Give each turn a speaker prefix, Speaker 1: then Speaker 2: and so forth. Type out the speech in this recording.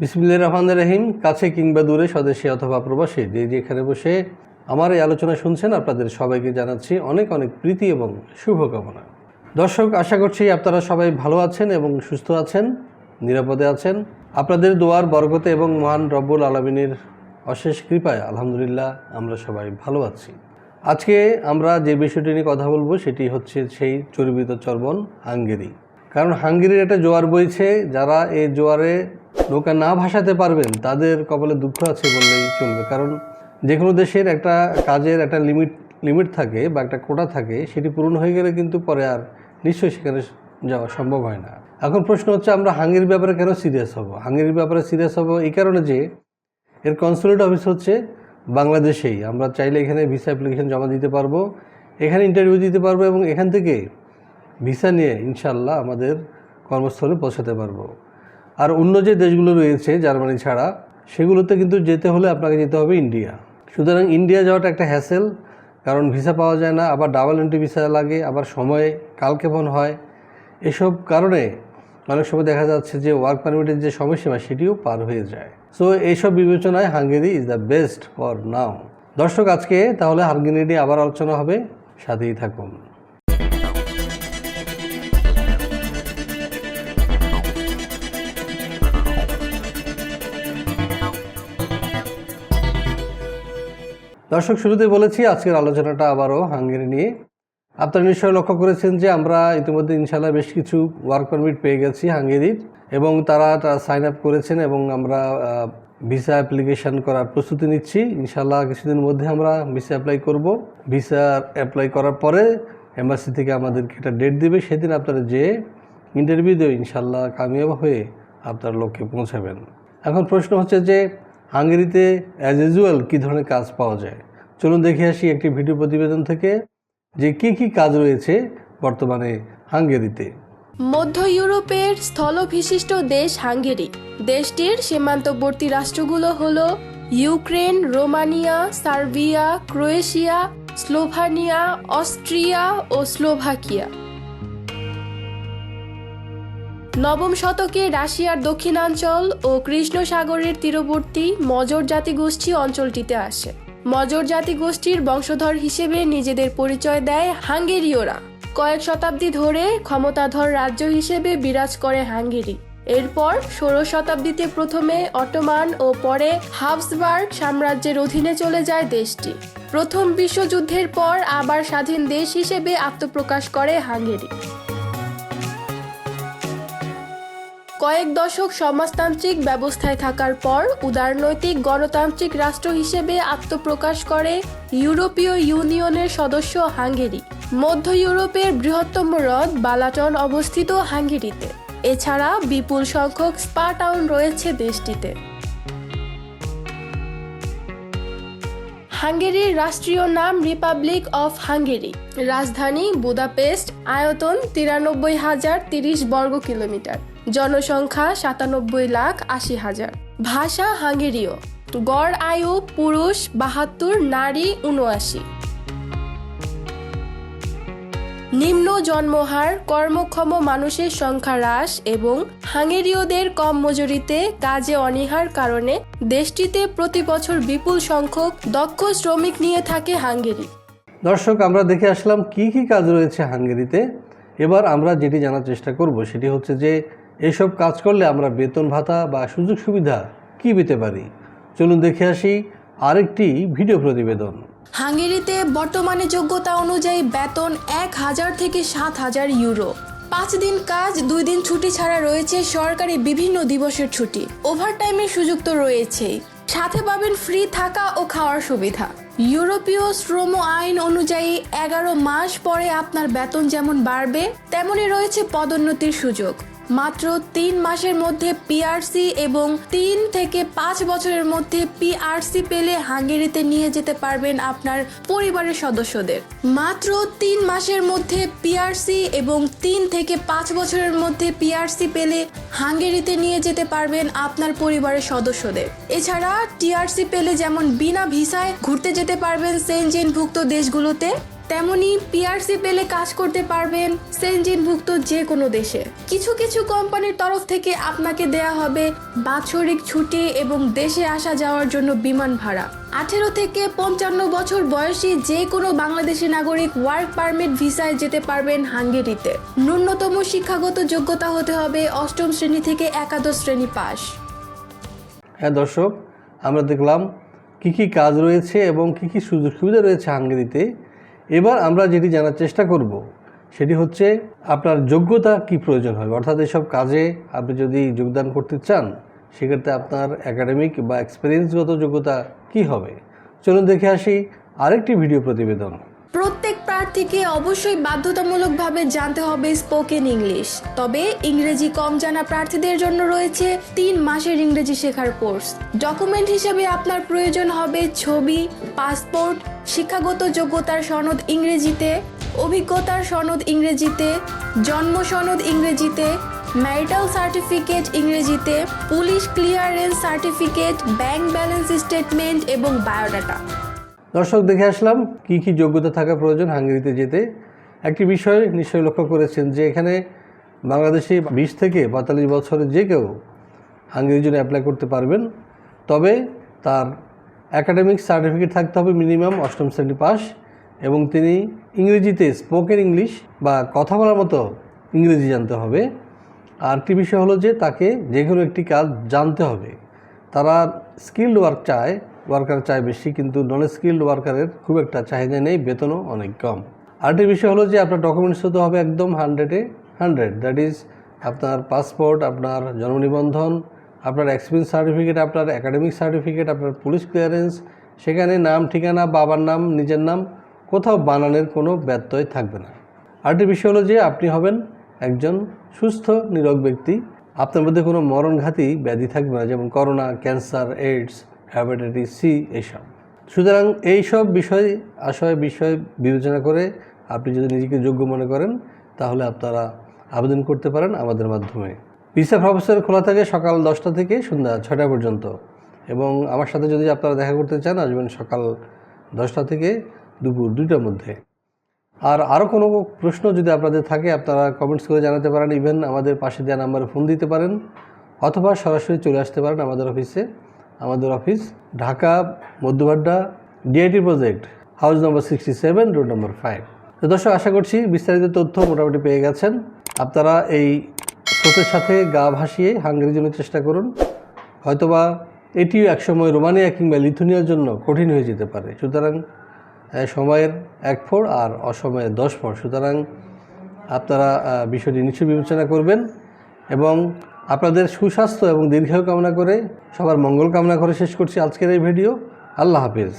Speaker 1: বিসমিল্লা রহমান রহিম, কাছে কিংবা দূরে, স্বদেশী অথবা প্রবাসী, যে যেখানে বসে আমার এই আলোচনা শুনছেন আপনাদের সবাইকে জানাচ্ছি অনেক অনেক প্রীতি এবং শুভকামনা। দর্শক, আশা করছি আপনারা সবাই ভালো আছেন এবং সুস্থ আছেন, নিরাপদে আছেন। আপনাদের দোয়ার বরগতে এবং মহান রব্বুল আলমিনের অশেষ কৃপায় আলহামদুলিল্লাহ আমরা সবাই ভালো আছি। আজকে আমরা যে বিষয়টি নিয়ে কথা বলব সেটি হচ্ছে সেই চর্বিত চর্বণ হাঙ্গেরি। কারণ হাঙ্গেরির একটা জোয়ার বইছে, যারা এই জোয়ারে নৌকা না ভাসাতে পারবেন, তাদের কপালে দুঃখ আছে বললেই চলবে। কারণ যে কোনো দেশের একটা কাজের একটা লিমিট লিমিট থাকে বা একটা কোটা থাকে, সেটি পূরণ হয়ে গেলে কিন্তু পরে আর নিশ্চয়ই সেখানে যাওয়া সম্ভব হয় না। এখন প্রশ্ন হচ্ছে, আমরা হাঙ্গেরির ব্যাপারে কেন সিরিয়াস হব? হাঙ্গেরির ব্যাপারে সিরিয়াস হব এই কারণে যে, এর কনসুলেট অফিস হচ্ছে বাংলাদেশেই। আমরা চাইলে এখানে ভিসা অ্যাপ্লিকেশন জমা দিতে পারব, এখানে ইন্টারভিউ দিতে পারব এবং এখান থেকে ভিসা নিয়ে ইনশাল্লাহ আমাদের কর্মস্থলে পৌঁছাতে পারব। আর অন্য যে দেশগুলো রয়েছে, জার্মানি ছাড়া, সেগুলোতে কিন্তু যেতে হলে আপনাকে যেতে হবে ইন্ডিয়া। সুতরাং ইন্ডিয়া যাওয়াটা একটা হ্যাসেল কারণ ভিসা পাওয়া যায় না, আবার ডাবল এন্ট্রি ভিসা লাগে, আবার সময় কালক্ষেপণ হয়। এসব কারণে অনেক সময় দেখা যাচ্ছে যে ওয়ার্ক পারমিটের যে সময়সীমা, সেটিও পার হয়ে যায়। সো এইসব বিবেচনায় Hungary is the best for now দর্শক, আজকে তাহলে হাঙ্গেরি নিয়ে আবার আলোচনা হবে। সাথেই থাকুন। দর্শক শুরুতে বলেছি আজকের আলোচনাটা আবারও হাঙ্গেরি নিয়ে। আপনারা নিশ্চয়ই লক্ষ্য করেছেন যে আমরা ইতিমধ্যে ইনশাল্লাহ বেশ কিছু ওয়ার্ক পারমিট পেয়ে গেছি হাঙ্গেরির এবং তারা সাইন আপ করেছেন এবং আমরা ভিসা অ্যাপ্লিকেশন করার প্রস্তুতি নিচ্ছি। ইনশাল্লাহ কিছুদিনের মধ্যে আমরা ভিসা অ্যাপ্লাই করব। ভিসা অ্যাপ্লাই করার পরে এম্বাসি থেকে আমাদেরকে একটা ডেট দেবে। সেদিন আপনারা যে ইন্টারভিউ দেবে ইনশাল্লাহ কামিয়াব হয়ে আপনার লক্ষ্যে পৌঁছাবেন। এখন প্রশ্ন হচ্ছে যে হাঙ্গেরিতে অ্যাজ ইউজুয়াল কী ধরনের কাজ পাওয়া যায়? চলুন দেখে আসি একটি ভিডিও প্রতিবেদন থেকে যে কি কি কাজ রয়েছে বর্তমানে হাঙ্গেরিতে।
Speaker 2: মধ্য ইউরোপের স্থলবিশিষ্ট দেশ হাঙ্গেরি। দেশটির সীমান্তবর্তী রাষ্ট্রগুলো হল Ukraine, Romania, Serbia, Croatia, Slovenia, Austria ও স্লোভাকিয়া। নবম শতকে রাশিয়ার দক্ষিণাঞ্চল ও কৃষ্ণ সাগরের তীরবর্তী মজর জাতিগোষ্ঠী অঞ্চলটিতে আসে। মজর জাতিগোষ্ঠীর বংশধর হিসেবে নিজেদের পরিচয় দেয় হাঙ্গেরীয়রা। কয়েক শতাব্দী ধরে ক্ষমতাধর রাজ্য হিসেবে বিরাজ করে হাঙ্গেরি। এরপর ষোড়শ শতাব্দীতে প্রথমে অটোমান ও পরে হাবসবার্গ সাম্রাজ্যের অধীনে চলে যায় দেশটি। প্রথম বিশ্বযুদ্ধের পর আবার স্বাধীন দেশ হিসেবে আত্মপ্রকাশ করে হাঙ্গেরি। কয়েক দশক সমাজতান্ত্রিক ব্যবস্থায় থাকার পর উদারনৈতিক গণতান্ত্রিক রাষ্ট্র হিসেবে আত্মপ্রকাশ করে ইউরোপীয় ইউনিয়নের সদস্য হাঙ্গেরি। মধ্য ইউরোপের বৃহত্তম হ্রদ বালাটন অবস্থিত হাঙ্গেরিতে। এছাড়া বিপুল সংখ্যক স্পা টাউন রয়েছে দেশটিতে। হাঙ্গেরির রাষ্ট্রীয় নাম রিপাবলিক অফ হাঙ্গেরি। রাজধানী বুদাপেস্ট, আয়তন তিরানব্বই হাজার তিরিশ বর্গ কিলোমিটার। জনসংখ্যা সাতানব্বই লাখ আশি হাজার। ভাষা হাঙ্গেরীয়। গড় আয়ু পুরুষ বাহাত্তর, নারী উনআশি। নিম্ন জন্মহার, কর্মক্ষম মানুষের সংখ্যা হ্রাস এবং হাঙ্গেরীয়দের কম মজুরিতে কাজে অনীহার কারণে দেশটিতে প্রতি বছর বিপুল সংখ্যক দক্ষ শ্রমিক নিয়ে থাকে হাঙ্গেরি।
Speaker 1: দর্শক, আমরা দেখে আসলাম কি কি কাজ রয়েছে হাঙ্গেরিতে। এবার আমরা যেটি জানার চেষ্টা করব সেটি হচ্ছে যে এইসব কাজ করলে আমরা বেতন ভাতা বা সুযোগ সুবিধা কি পেতে পারি? চলুন দেখে আসি আরেকটি ভিডিও প্রতিবেদন।
Speaker 2: হাঙ্গেরিতে বর্তমানে যোগ্যতা অনুযায়ী বেতন এক হাজার থেকে সাত হাজার ইউরো। পাঁচ দিন কাজ, দুই দিন ছুটি ছাড়া রয়েছে সরকারি বিভিন্ন দিবসের ছুটি। ওভারটাইমের সুযোগ তো রয়েছেই। সাথে পাবেন ফ্রি থাকা ও খাওয়ার সুবিধা। ইউরোপীয় শ্রম আইন অনুযায়ী এগারো মাস পরে আপনার বেতন যেমন বাড়বে, তেমনই রয়েছে পদোন্নতির সুযোগ। মাত্র তিন মাসের মধ্যে পিআরসি এবং তিন থেকে পাঁচ বছরের মধ্যে পিআরসি পেলে হাঙ্গেরিতে নিয়ে যেতে পারবেন আপনার পরিবারের সদস্যদের। মাত্র তিন মাসের মধ্যে পিআরসি এবং তিন থেকে পাঁচ বছরের মধ্যে পিআরসি পেলে হাঙ্গেরিতে নিয়ে যেতে পারবেন আপনার পরিবারের সদস্যদের। এছাড়া টিআরসি পেলে যেমন বিনা ভিসায় ঘুরতে যেতে পারবেন সেনজেনভুক্ত দেশগুলোতে। তেমনি পিআরসি পেলে কাজ করতে পারবেন সেনজিনভুক্ত যে কোনো দেশে। কিছু কিছু কোম্পানির তরফ থেকে আপনাকে দেয়া হবে বাৎসরিক ছুটি এবং দেশে আসা যাওয়ার জন্য বিমান ভাড়া। আঠেরো থেকে পঞ্চান্ন বছর বয়সী যে কোনো বাংলাদেশি নাগরিক ওয়ার্ক পারমিট ভিসায় যেতে পারবেন হাঙ্গেরিতে। ন্যূনতম শিক্ষাগত যোগ্যতা হতে হবে অষ্টম শ্রেণি থেকে একাদশ শ্রেণি পাস
Speaker 1: হ্যাঁ দর্শক, আমরা দেখলাম কি কি কাজ রয়েছে এবং কি কি সুযোগ সুবিধা রয়েছে হাঙ্গেরিতে। এবার আমরা যেটি জানার চেষ্টা করব, সেটি হচ্ছে আপনার যোগ্যতা কি প্রয়োজন হবে? অর্থাৎ এসব কাজে আপনি যদি যোগদান করতে চান, সেক্ষেত্রে আপনার একাডেমিক বা এক্সপিরিয়েন্সগত যোগ্যতা কি হবে? চলুন দেখে আসি আরেকটি ভিডিও প্রতিবেদন।
Speaker 2: প্রত্যেক প্রার্থীকে অবশ্যই বাধ্যতামূলকভাবে জানতে হবে স্পোকেন ইংলিশ। তবে ইংরেজি কম জানা প্রার্থীদের জন্য রয়েছে তিন মাসের ইংরেজি শেখার কোর্স। ডকুমেন্ট হিসেবে আপনার প্রয়োজন হবে ছবি, পাসপোর্ট, শিক্ষাগত যোগ্যতার সনদ ইংরেজিতে, অভিজ্ঞতার সনদ ইংরেজিতে, জন্ম সনদ ইংরেজিতে, ম্যারিটাল সার্টিফিকেট ইংরেজিতে, police clearance certificate, bank balance statement এবং বায়োডাটা।
Speaker 1: দর্শক দেখে আসলাম, কি কি যোগ্যতা থাকা প্রয়োজন হাঙ্গেরিতে যেতে। একটি বিষয় নিশ্চয়ই লক্ষ্য করেছেন যে এখানে বাংলাদেশি বিশ থেকে পঁয়তাল্লিশ বছরের যে কেউ হাঙ্গেরির জন্য অ্যাপ্লাই করতে পারবেন, তবে তার অ্যাকাডেমিক সার্টিফিকেট থাকতে হবে মিনিমাম অষ্টম শ্রেণি পাস এবং তিনি ইংরেজিতে স্পোকেন ইংলিশ বা কথা বলার মতো ইংরেজি জানতে হবে। আর একটি বিষয় হলো যে তাকে যে কোনো একটি কাজ জানতে হবে। তারা স্কিল্ড ওয়ার্ক চায় ওয়ার্কার চায় বেশি, কিন্তু নন স্কিল্ড ওয়ার্কারের খুব একটা চাহিদা নেই, বেতনও অনেক কম। আরেকটি বিষয় হলো যে আপনার ডকুমেন্টস হতে হবে একদম হান্ড্রেডে হান্ড্রেড দ্যাট ইজ আপনার পাসপোর্ট আপনার জন্ম নিবন্ধন, আপনার এক্সপিরিয়েন্স সার্টিফিকেট আপনার একাডেমিক সার্টিফিকেট আপনার পুলিশ ক্লিয়ারেন্স সেখানে নাম, ঠিকানা, বাবার নাম, নিজের নাম, কোথাও বানানের কোনো ব্যত্যয় থাকবে না। আরেকটি বিষয় হলো যে আপনি হবেন একজন সুস্থ, নিরোগ ব্যক্তি। আপনার মধ্যে কোনো মরণঘাতী ব্যাধি থাকবে না, যেমন corona cancer AIDS hepatitis C এইসব সুতরাং এইসব বিষয়, আশয় বিষয় বিবেচনা করে আপনি যদি নিজেকে যোগ্য মনে করেন, তাহলে আপনারা আবেদন করতে পারেন আমাদের মাধ্যমে। ভিসা প্রফেসর খোলা থাকে সকাল দশটা থেকে সন্ধ্যা ছটা পর্যন্ত। এবং আমার সাথে যদি আপনারা দেখা করতে চান, আসবেন সকাল দশটা থেকে দুপুর দুইটার মধ্যে। আর আরও কোনো প্রশ্ন যদি আপনাদের থাকে, আপনারা কমেন্টস করে জানাতে পারেন। ইভেন আমাদের পাশে দেওয়া নাম্বারে ফোন দিতে পারেন, অথবা সরাসরি চলে আসতে পারেন আমাদের অফিসে আমাদের office, Dhaka Madhyabadda DIT project house number sixty seven road number five তো দর্শক, আশা করছি বিস্তারিত তথ্য মোটামুটি পেয়ে গেছেন। আপনারা এই স্রোতের সাথে গা ভাসিয়ে হাঙ্গেরির জন্য চেষ্টা করুন। হয়তোবা এটিও একসময় রোমানিয়া কিংবা লিথুনিয়ার জন্য কঠিন হয়ে যেতে পারে। সুতরাং সময়ের এক ফোর আর অসময়ের দশ ফোর সুতরাং, আপনারা বিষয়টি নিশ্চয় বিবেচনা করবেন এবং আপনাদের সুস্বাস্থ্য এবং দীর্ঘায়ু কামনা করে সবার মঙ্গল কামনা করে শেষ করছি আজকের এই ভিডিও। আল্লাহ হাফিজ।